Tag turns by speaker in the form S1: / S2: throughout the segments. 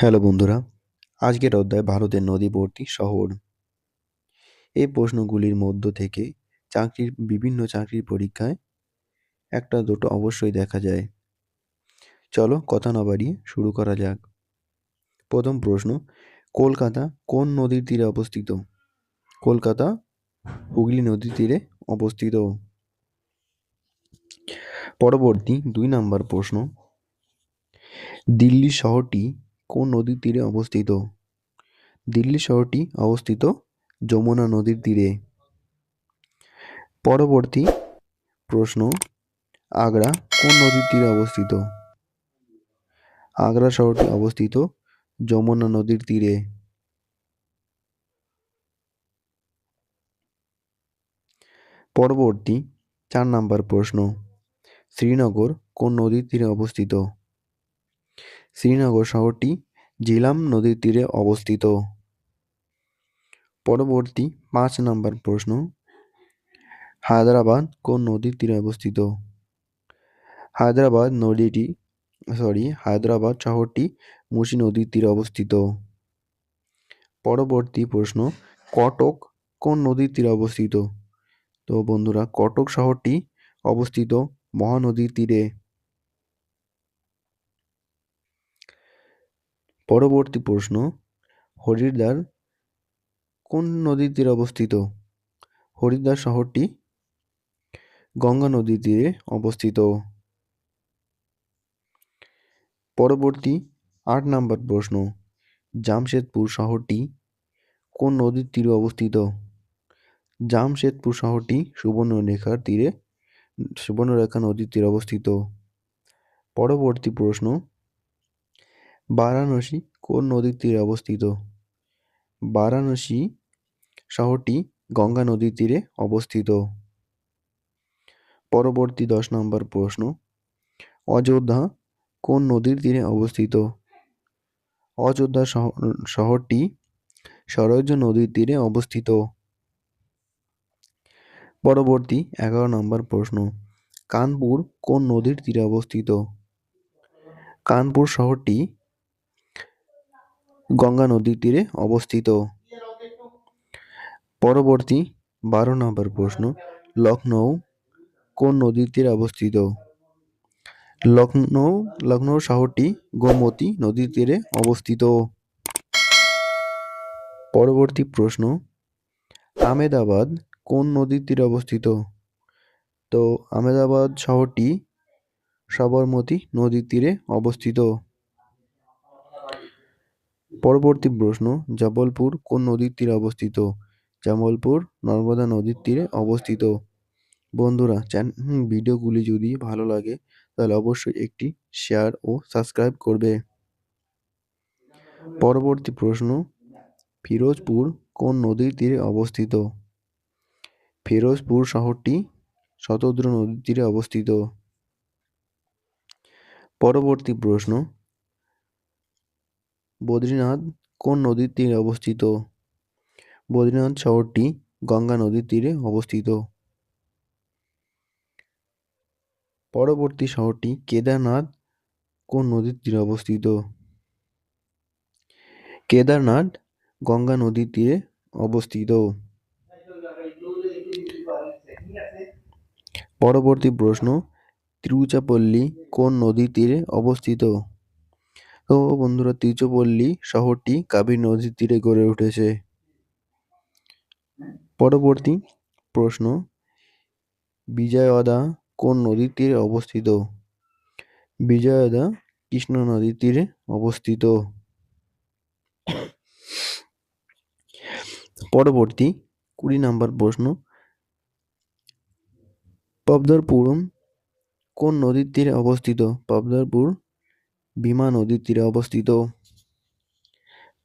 S1: Hello বন্ধুরা, আজকের অধ্যায় ভারতের নদীবর্তী শহর। এই প্রশ্নগুলির মধ্য থেকে চাকরির বিভিন্ন চাকরির পরীক্ষায় একটা দুটো অবশ্যই দেখা যায়। চলো কথা না বাড়িয়ে শুরু করা যাক। প্রথম প্রশ্ন, কলকাতা কোন নদীর তীরে অবস্থিত? কলকাতা হুগলি নদীর তীরে অবস্থিত। পরবর্তী দুই নম্বর প্রশ্ন দিল্লি শহরটি কোন নদীর তীরে অবস্থিত? দিল্লি শহরটি অবস্থিত যমুনা নদীর তীরে। পরবর্তী প্রশ্ন, আগ্রা কোন নদীর তীরে অবস্থিত? আগ্রা শহরটি অবস্থিত যমুনা নদীর তীরে। পরবর্তী চার নাম্বার প্রশ্ন, শ্রীনগর কোন নদীর তীরে অবস্থিত? শ্রীনগর শহরটি জিলাম নদীর তীরে অবস্থিত। পরবর্তী পাঁচ নম্বর প্রশ্ন, হায়দ্রাবাদ কোন নদীর তীরে অবস্থিত? হায়দ্রাবাদ নদীটি সরি হায়দ্রাবাদ শহরটি মুসি নদীর তীরে অবস্থিত। পরবর্তী প্রশ্ন, কটক কোন নদীর তীরে অবস্থিত? তো বন্ধুরা, কটক শহরটি অবস্থিত মহানদীর তীরে। পরবর্তী প্রশ্ন, হরিদ্বার কোন নদীর তীরে অবস্থিত? হরিদ্বার শহরটি গঙ্গা নদীর তীরে অবস্থিত। পরবর্তী আট নম্বর প্রশ্ন, জামশেদপুর শহরটি কোন নদীর তীরে অবস্থিত? জামশেদপুর শহরটি সুবর্ণরেখার তীরে, সুবর্ণরেখা নদীর তীরে অবস্থিত। পরবর্তী প্রশ্ন বারাণসী কোন নদীর তীরে অবস্থিত? বারাণসী শহরটি গঙ্গা নদীর তীরে অবস্থিত। পরবর্তী দশ নম্বর প্রশ্ন। অযোধ্যা কোন নদীর তীরে অবস্থিত? অযোধ্যা শহরটি সরজ নদীর তীরে অবস্থিত। পরবর্তী এগারো নম্বর প্রশ্ন। কানপুর কোন নদীর তীরে অবস্থিত? কানপুর শহরটি গঙ্গা নদীর তীরে অবস্থিত। পরবর্তী বারো নম্বর প্রশ্ন লখনৌ কোন নদীর তীরে অবস্থিত? লখনৌ লখনৌ শহরটি গোমতী নদীর তীরে অবস্থিত। পরবর্তী প্রশ্ন আমেদাবাদ কোন নদীর তীরে অবস্থিত? তো আমেদাবাদ শহরটি সবরমতী নদীর তীরে অবস্থিত। পরবর্তী প্রশ্ন, জবলপুর কোন নদীর তীরে অবস্থিত? জামালপুর নর্মদা নদীর তীরে অবস্থিত। বন্ধুরা চ্যানেল ভিডিওগুলি যদি ভালো লাগে, তাহলে অবশ্যই একটি শেয়ার ও সাবস্ক্রাইব করবে। পরবর্তী প্রশ্ন, ফিরোজপুর কোন নদীর তীরে অবস্থিত? ফিরোজপুর শহরটি শতদ্র নদীর তীরে অবস্থিত। পরবর্তী প্রশ্ন বদ্রীনাথ কোন নদীর তীরে অবস্থিত? বদ্রীনাথ শহরটি গঙ্গা নদীর তীরে অবস্থিত। পরবর্তী শহরটি কেদারনাথ কোন নদীর তীরে অবস্থিত? কেদারনাথ গঙ্গা নদীর তীরে অবস্থিত। পরবর্তী প্রশ্ন তিরুচাপল্লী কোন নদীর তীরে অবস্থিত? তো বন্ধুরা তিরুচাপল্লী শহরটি কাবেরী নদীর তীরে গড়ে উঠেছে। পরবর্তী প্রশ্ন বিজয়ওয়াদা কোন নদীর তীরে অবস্থিত? বিজয়ওয়াদা কৃষ্ণ নদীর তীরে অবস্থিত। পরবর্তী কুড়ি নাম্বার প্রশ্ন, পবদরপুরম কোন নদীর তীরে অবস্থিত? পবদরপুর ভীমা নদীর তীরে অবস্থিত।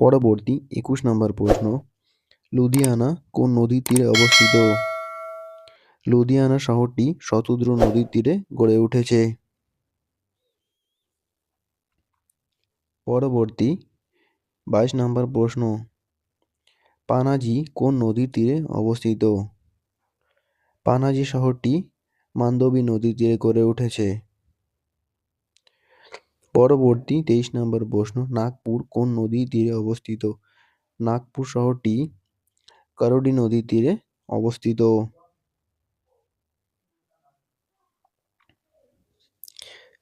S1: পরবর্তী একুশ নম্বর প্রশ্ন, লুধিয়ানা কোন নদীর তীরে অবস্থিত? লুধিয়ানা শহরটি শতদ্র নদীর তীরে গড়ে উঠেছে। পরবর্তী বাইশ নম্বর প্রশ্ন, পানাজি কোন নদীর তীরে অবস্থিত? পানাজি শহরটি মান্দবী নদীর তীরে গড়ে উঠেছে। পরবর্তী তেইশ নম্বর প্রশ্ন, নাগপুর কোন নদীর তীরে অবস্থিত? নাগপুর শহরটি করোডি নদীর তীরে অবস্থিত।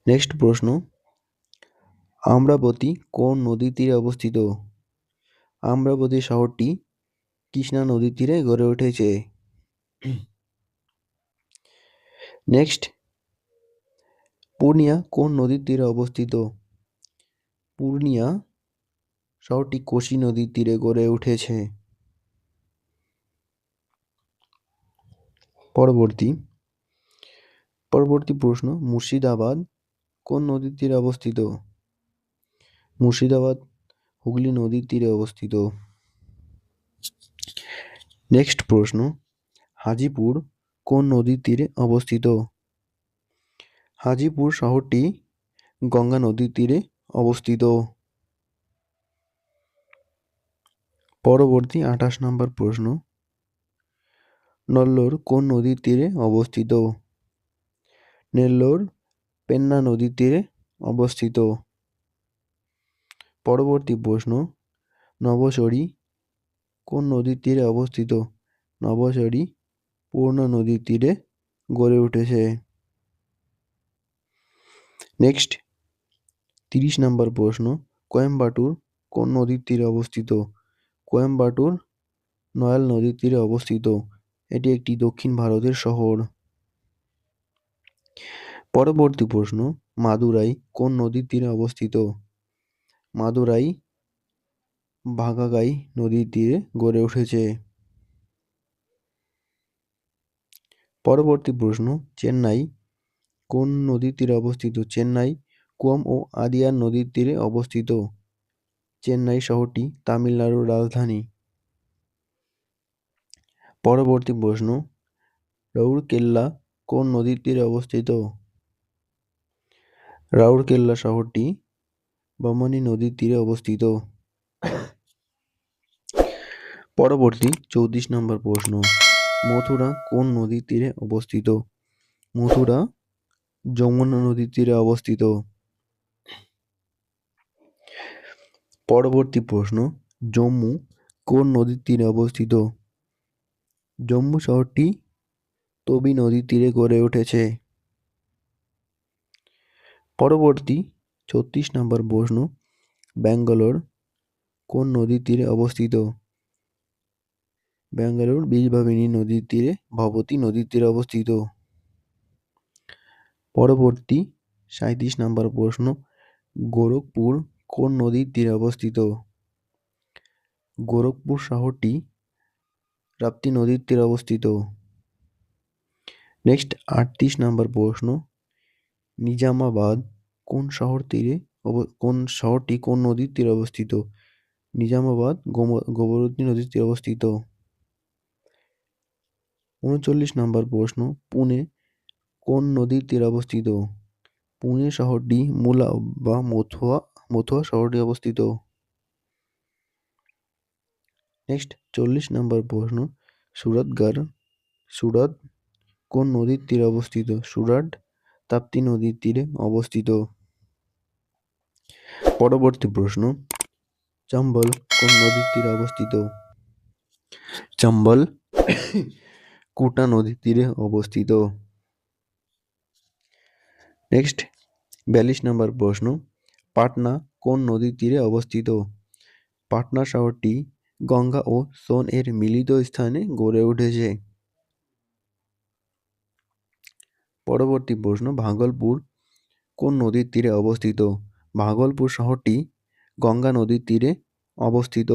S1: নেক্সট প্রশ্ন, আম্রাবতী কোন নদীর তীরে অবস্থিত? আম্রাবতী শহরটি কৃষ্ণা নদীর তীরে গড়ে উঠেছে। নেক্সট পূর্ণিয়া কোন নদীর তীরে অবস্থিত? পূর্ণিয়া শহরটি কোশি নদীর তীরে গড়ে উঠেছে। পরবর্তী পরবর্তী প্রশ্ন, মুর্শিদাবাদ কোন নদীর তীরে অবস্থিত? মুর্শিদাবাদ হুগলি নদীর তীরে অবস্থিত। নেক্সট প্রশ্ন, হাজিপুর কোন নদীর তীরে অবস্থিত? হাজিপুর শহরটি গঙ্গা নদীর তীরে অবস্থিত। পরবর্তী আঠাশ নম্বর প্রশ্ন, নল্লোর কোন নদীর তীরে অবস্থিত? নেল্লোর পেন্না নদীর তীরে অবস্থিত। পরবর্তী প্রশ্ন, নবসরী কোন নদীর তীরে অবস্থিত? নবসরী পূর্ণ নদীর তীরে গড়ে উঠেছে। নেক্সট তিরিশ নম্বর প্রশ্ন, কোয়েম্বাটুর কোন নদীর তীরে অবস্থিত? কোয়েম্বাটুর নয়াল নদীর তীরে অবস্থিত। এটি একটি দক্ষিণ ভারতের শহর। পরবর্তী প্রশ্ন, মাদুরাই কোন নদীর তীরে অবস্থিত? মাদুরাই ভাগাগাই নদীর তীরে গড়ে উঠেছে। পরবর্তী প্রশ্ন, চেন্নাই কোন নদীর তীরে অবস্থিত? চেন্নাই কোম ও আদিয়ার নদীর তীরে অবস্থিত। চেন্নাই শহরটি তামিলনাড়ুর রাজধানী। পরবর্তী প্রশ্ন, রাউরকেল্লা কোন নদীর তীরে অবস্থিত? রাউরকেল্লা শহরটি বমনি নদীর তীরে অবস্থিত। পরবর্তী চৌত্রিশ নম্বর প্রশ্ন, মথুরা কোন নদীর তীরে অবস্থিত? মথুরা যমুনা নদীর তীরে অবস্থিত। পরবর্তী প্রশ্ন, জম্মু কোন নদীর তীরে অবস্থিত? জম্মু শহরটি তবি নদীর তীরে গড়ে উঠেছে। পরবর্তী ছত্রিশ নম্বর প্রশ্ন, ব্যাঙ্গালোর কোন নদীর তীরে অবস্থিত? ব্যাঙ্গালোর বীজভাবিনী নদীর তীরে ভবতী নদীর তীরে অবস্থিত। পরবর্তী সাঁইত্রিশ নম্বর প্রশ্ন, গোরখপুর কোন নদীর তীরে অবস্থিত? গোরখপুর শহরটি রাপ্তি নদীর তীরে অবস্থিত। নেক্সট আটত্রিশ নম্বর প্রশ্ন, নিজামাবাদ কোন শহর তীরে কোন শহরটি কোন নদীর তীরে অবস্থিত? নিজামাবাদ গোবরতী নদীর তীরে অবস্থিত। উনচল্লিশ নম্বর প্রশ্ন, পুনে কোন নদীর তীরে অবস্থিত? পুনে শহরটি মুলা বা মথুয়া মথুয়া শহরটি অবস্থিত। নেক্সট, চল্লিশ নম্বর প্রশ্ন। সুরতগড় সুরত কোন নদীর তীরে অবস্থিত? সুরাট তাপ্তি নদীর তীরে অবস্থিত। পরবর্তী প্রশ্ন। চম্বল কোন নদীর তীরে অবস্থিত? চম্বল কুটা নদীর তীরে অবস্থিত। নেক্সট বিয়াল্লিশ নম্বর প্রশ্ন, পাটনা কোন নদীর তীরে অবস্থিত? পাটনা শহরটি গঙ্গা ও সোন এর মিলিত স্থানে গড়ে উঠেছে। পরবর্তী প্রশ্ন, ভাগলপুর কোন নদীর তীরে অবস্থিত? ভাগলপুর শহরটি গঙ্গা নদীর তীরে অবস্থিত।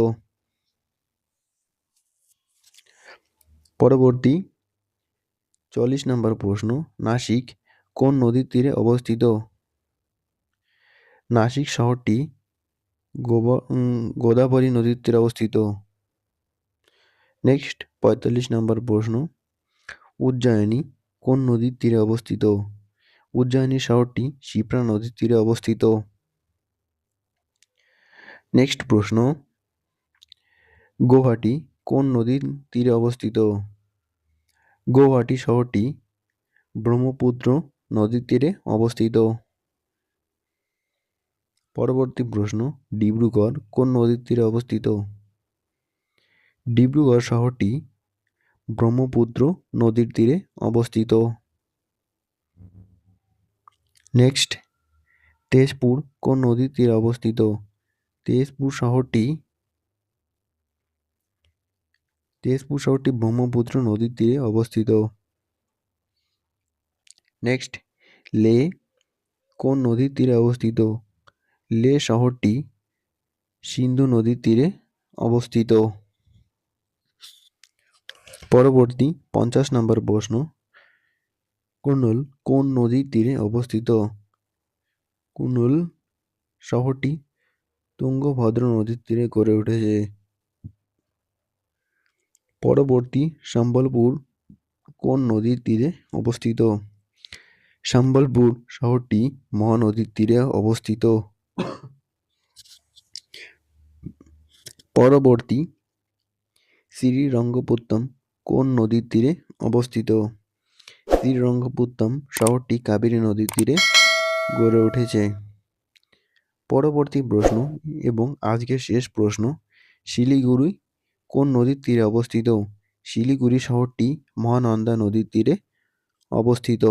S1: পরবর্তী চল্লিশ নম্বর প্রশ্ন, নাসিক কোন নদীর তীরে অবস্থিত? নাসিক শহরটি গোদাবরী নদীর তীরে অবস্থিত। নেক্সট, পঁয়তাল্লিশ নম্বর প্রশ্ন। উজ্জয়িনী কোন নদীর তীরে অবস্থিত? উজ্জয়িনী শহরটি শিপ্রা নদীর তীরে অবস্থিত। নেক্সট প্রশ্ন। গৌহাটি কোন নদীর তীরে অবস্থিত? গৌহাটি শহরটি ব্রহ্মপুত্র নদীর তীরে অবস্থিত। পরবর্তী প্রশ্ন, ডিব্রুগড় কোন নদীর তীরে অবস্থিত? ডিব্রুগড় শহরটি ব্রহ্মপুত্র নদীর তীরে অবস্থিত। নেক্সট, তেজপুর কোন নদীর তীরে অবস্থিত? তেজপুর শহরটি তেজপুর শহরটি ব্রহ্মপুত্র নদীর তীরে অবস্থিত। নেক্সট, লে কোন নদীর তীরে অবস্থিত? লে শহরটি সিন্ধু নদীর তীরে অবস্থিত। পরবর্তী পঞ্চাশ নম্বর প্রশ্ন। কুর্নুল কোন নদীর তীরে অবস্থিত? কুর্নুল শহরটি তুঙ্গভদ্র নদীর তীরে গড়ে উঠেছে। পরবর্তী সম্বলপুর কোন নদীর তীরে অবস্থিত? সম্বলপুর শহরটি মহানদীর তীরে অবস্থিত। পরবর্তী শ্রীরঙ্গপত্তম কোন নদীর তীরে অবস্থিত? শ্রীরঙ্গপত্তম শহরটি কাবেরী নদীর তীরে গড়ে উঠেছে। পরবর্তী প্রশ্ন এবং আজকের শেষ প্রশ্ন, শিলিগুড়ি কোন নদীর তীরে অবস্থিত? শিলিগুড়ি শহরটি মহানন্দা নদীর তীরে অবস্থিত।